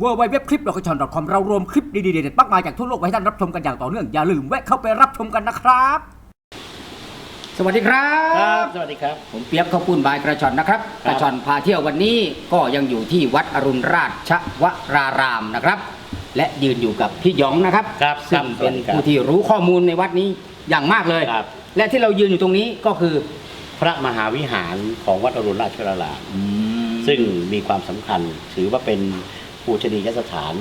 w w w c l i p l o c a t i o n c o m เรารวมคลิปดีๆเด็ดๆมากมายจากทั่วโลกไว้ให้ท่านรับชมกันอย่างต่อเนื่อง อย่าลืมแวะเข้าไปรับชมกันนะครับ สวัสดีครัครับ บ สวัสดีครับ ผมเปียกข้าวปุ้นบายกระชอนนะครับ คกรับ ระชอนพาเที่ยววันนี้ก็ยังอยู่ที่วัดอรุณราชวรารามนะครับ และยืนอยู่กับพี่หยองนะครับครับซึ่งครับเป็นสวัสดีครับผู้ที่รู้ข้อมูลในวัดนี้อย่างมากเลย ครับ และที่เรายืนอยู่ตรงนี้ก็คือพระมหาวิหารของวัดอรุณราชวรารามอซึ่งมีความสำคัญถือว่าเป็น ปูชนียสถาน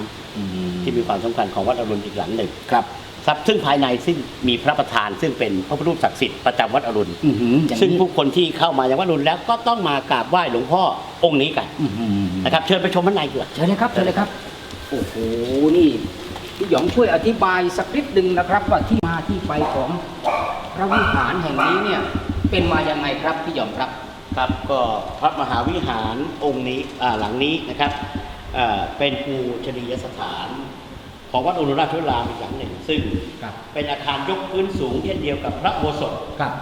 ที่มีความสำคัญของวัดอรุณอีกหลังหนึ่งครับครับซึ่งภายในซึ่งมีพระประธานซึ่งเป็นพระพุทธรูปศักดิ์สิทธิ์ประจำวัดอรุณอื้อหืออย่างซึ่งนี้ผู้คนที่เข้ามายังวัดอรุณแล้วก็ต้องมากราบไหว้หลวงพ่อองค์นี้กันอื้อหือนะครับเชิญไปชมข้างในดีกว่าเชิญเลยครับเชิญเลยครับโอ้โหนี่พี่หยองช่วยอธิบายสักนิดหนึ่งนะครับว่าที่มาที่ไปของพระวิหารแห่งนี้เนี่ยเป็นมายังไงครับพี่หยองครับครับก็พระมหาวิหารองค์นี้อ่าหลังนี้นะครับอ่า เป็นปูชนียสถาน ของวัดอรุณราชวรารามอีกหลังหนึ่ง ซึ่งครับเป็นอาคารยกพื้นสูงเช่นเดียวกับพระอุโบสถครับ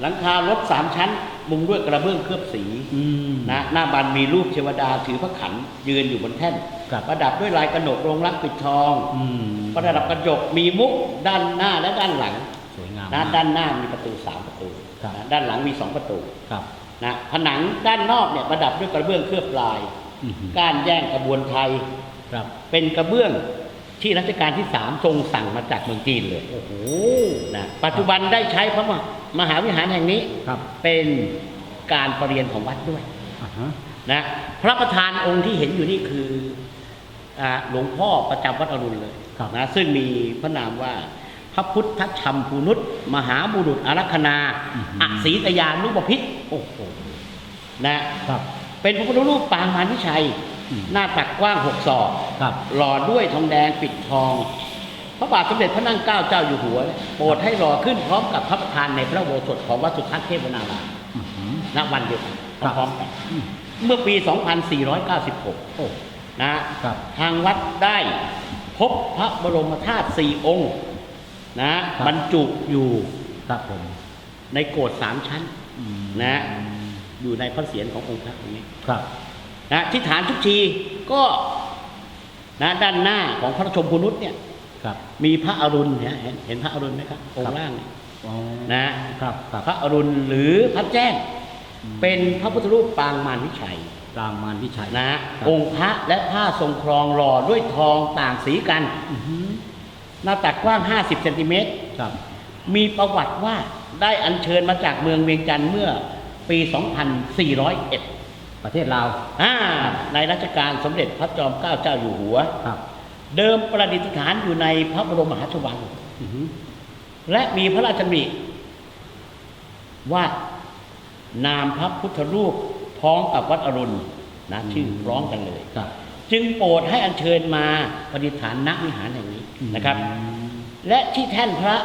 หลังคารถสามชั้น มุงด้วยกระเบื้องเคลือบสีอืมนะหน้าบันมีรูปเทวดาถือพระขันยืนอยู่บนแท่นครับประดับด้วยลายกระหนกโรงรักปิดทองอืมประดับกระจกมีมุกด้านหน้าและด้านหลังสวยงามนะมกด้านหน้ามีประตูสามประตูครับนะด้านหลังมีสองประตูครับนะผนังด้านนอกเนี่ยประดับด้วยกระเบื้องเคลือบลายอื้อหือ ก้านแย่งกระบวนไทยครับเป็นกระเบื้องที่รัชกาลที่สามทรงสั่งมาจากเมืองจีนเลยโอ้โหนะปัจจุบันได้ใช้พระมมหาวิหารแห่งนี้ครับเป็นการประเรียนของวัดด้วยอ่าฮะนะพระประธานองค์ที่เห็นอยู่นี่คืออ่าหลวงพ่อประจำวัดอรุณเลยนะซึ่งมีพระนามว่าพระพุทธชัมพูนุษมหาบุรุษอารัคนาอศรีตยานุบพิษโอ้โหนะครับ เป็นพระพุทธรูปปางมารวิชัยอืมหน้าตักกว้างหกศอกครับหล่อด้วยทองแดงปิดทอง พระบาทสมเด็จพระนั่งเกล้าเจ้าอยู่หัว โปรดให้หล่อขึ้นพร้อมกับพระประธานในพระอุโบสถของวัดสุทัศน์เทพวนารามอื้อหือณวันเดียวกันครับพร้อมๆกันอืมเมื่อปี 2496โอ้นะครับทางวัดได้พบพระบรมธาตุสี่องค์ นะครับบรรจุอยู่ครับผมในโกรธสามชั้นอืมนะ อยู่ในพระเศียรขององค์พระองค์นี้ครับนะที่ฐานทุกทีก็นะด้านหน้าของพระชมพูนุษเนี่ยครับมีพระอรุณเนี่ยเห็นเห็นพระอรุณไหมครับองค์ล่างเนี่ยอ๋อนะครับครับพระอรุณหรือพระแจ้งอืมเป็นพระพุทธรูปปางมารวิชัยรางมารวิชัยนะครับองค์พระและผ้าทรงครองหล่อด้วยทองต่างสีกันอื้อหือหน้าตักกว้าง 50เซนติเมตรครับมีประวัติว่าได้อัญเชิญมาจากเมืองเวียงจันทร์เมื่อ ปี 2401 ประเทศลาวอ่าในรัชกาลสมเด็จพระจอมเกล้าเจ้าอยู่หัว ครับ เดิมประดิษฐานอยู่ในพระบรมมหาราชวัง อื้อหือและมีพระราชดำริว่านามพระพุทธรูปพ้องกับวัดอรุณนะชื่อร้องกันเลย ครับ จึงโปรดให้อัญเชิญมาประดิษฐานณวิหารแห่งนี้นะครับอืมและที่แท่นพระ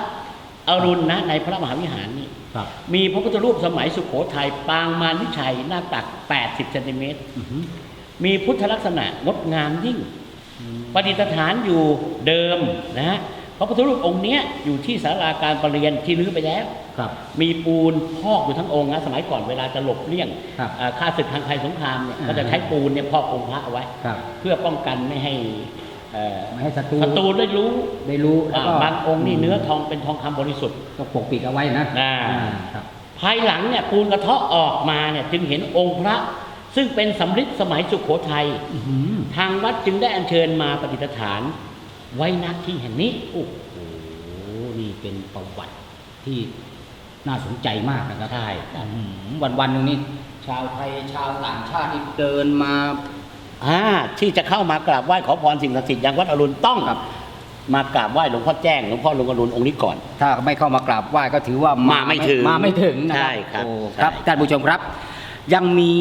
อรุณนะในพระมหาวิหารนี่ครับมีพระพุทธรูปสมัยสุขโขทัยปางมารวิชัยหน้าตัก 80เซนติเมตรอื้อหือมีพุทธลักษณะงดงามยิ่งประดิษฐานอยู่เดิมนะฮะพระพุทธรูปองค์เนี้ยอยู่ที่ศาลาการประเรียนที่รื้อไปแล้วครับมีปูนพอกอยู่ทั้งองค์นะสมัยก่อนเวลาจะหลบเลี่ยงครับอ่าฆ่าศึกทางไทยสงครามเนี่ยอ่าก็จะใช้ปูนเนี่ยพอกองค์พระเอาไว้ครับเพื่อป้องกันไม่ให้เอ่อ ไม่ให้ศัตรูศัตรูได้รู้ได้รู้แล้วก็อ่าบางองค์นี่เนื้อทองเป็นทองคำบริสุทธิ์ต้องปกปิดเอาไว้นะอ่าครับภายหลังเนี่ยปูนกระเทาะออกมาเนี่ยจึงเห็นองค์พระ ซึ่งเป็นสำริดสมัยสุขโขทัยอื้อหือทางวัดจึงได้อัญเชิญมาประดิษฐาน ไว้ณที่แห่งนี้โอ้โหนี่เป็นประวัติที่น่าสนใจมากนะครับใช่วันวันๆหนึ่งนี่ชาวไทยชาวต่างชาตินี่เดินมา อ่าที่จะเข้ามากราบไหว้ขอพรสิ่งศักดิ์สิทธิ์อย่างวัดอรุณต้องครับ มากราบไหว้หลวงพ่อแจ้งหลวงพ่อหลวงอรุณองค์นี้ก่อน ถ้าไม่เข้ามากราบไหว้ก็ถือว่ามาไม่ถึงมาไม่ถึงนะใช่ครับโอ้ใช่ครับท่านผู้ชมครับ ยังมี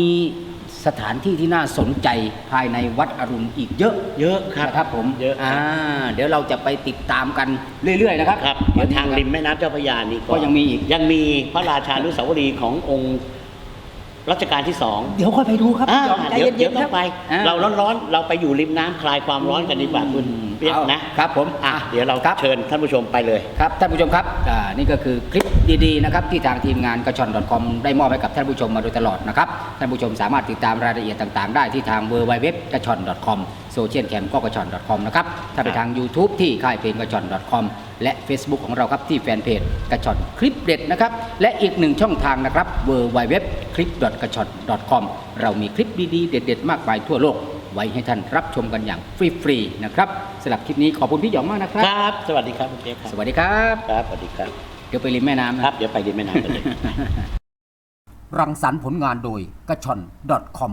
สถานที่ที่น่าสนใจภายในวัดอรุณอีกเยอะเยอะครับนะครับผมเยอะครับ อ่าเดี๋ยวเราจะไปติดตามกันเรื่อย ๆ นะครับครับเดี๋ยวทางริมแม่น้ำเจ้าพระยานี่ก็ยังมีอีก ยังมีพระราชานุสาวรีย์ขององค์ รัชกาลที่สองเดี๋ยวค่อยไปดูครับอ่าพี่หยองใจเดี๋ยวเย็เดี๋ยวนๆต้คอรับ งไป อ่า เราร้อนๆเราไปอยู่ริมน้ำคลายความร้อนกันดีกว่าคุณอืมเปียกเอานะครับผมอะเดี๋ยวเราครับ เชิญท่านผู้ชมไปเลย ครับท่านผู้ชมครับอ่านี่ก็คือคลิปดีๆนะครับที่ทางทีมงานกระชอน .com ได้มอบให้กับท่านผู้ชมมาโดยตลอดนะครับท่านผู้ชมสามารถติดตามรายละเอียดต่างๆ ได้ที่ทาง w w w กระชอน .com โซเชียลแคมก็กระชอน .com นะครับถ้าไปทาง YouTube ที่ค่ายเพลงกระชอน .com และ Facebook ของเราครับที่แฟนเพจกระชอนคลิปเด็ดนะครับ และอีกหนึ่งช่องทางนะครับ w w w คลิปกระชอน .com เรามีคลิปดีๆ เด็ด ๆ มากมายทั่วโลก ไว้ให้ท่านรับชมกันอย่างฟรีๆนะครับสำหรับคลิปนี้ขอบคุณพี่หยองมากนะครับ ครับ สวัสดีครับคุณเปียกครับสวัสดีครับ ครับสวัสดีครับเดี๋ยวไปริมแม่น้ำนะ ครับเดี๋ยวไปริมแม่น้ำกันเลย รังสรรค์ผลงานโดยกระชอน .com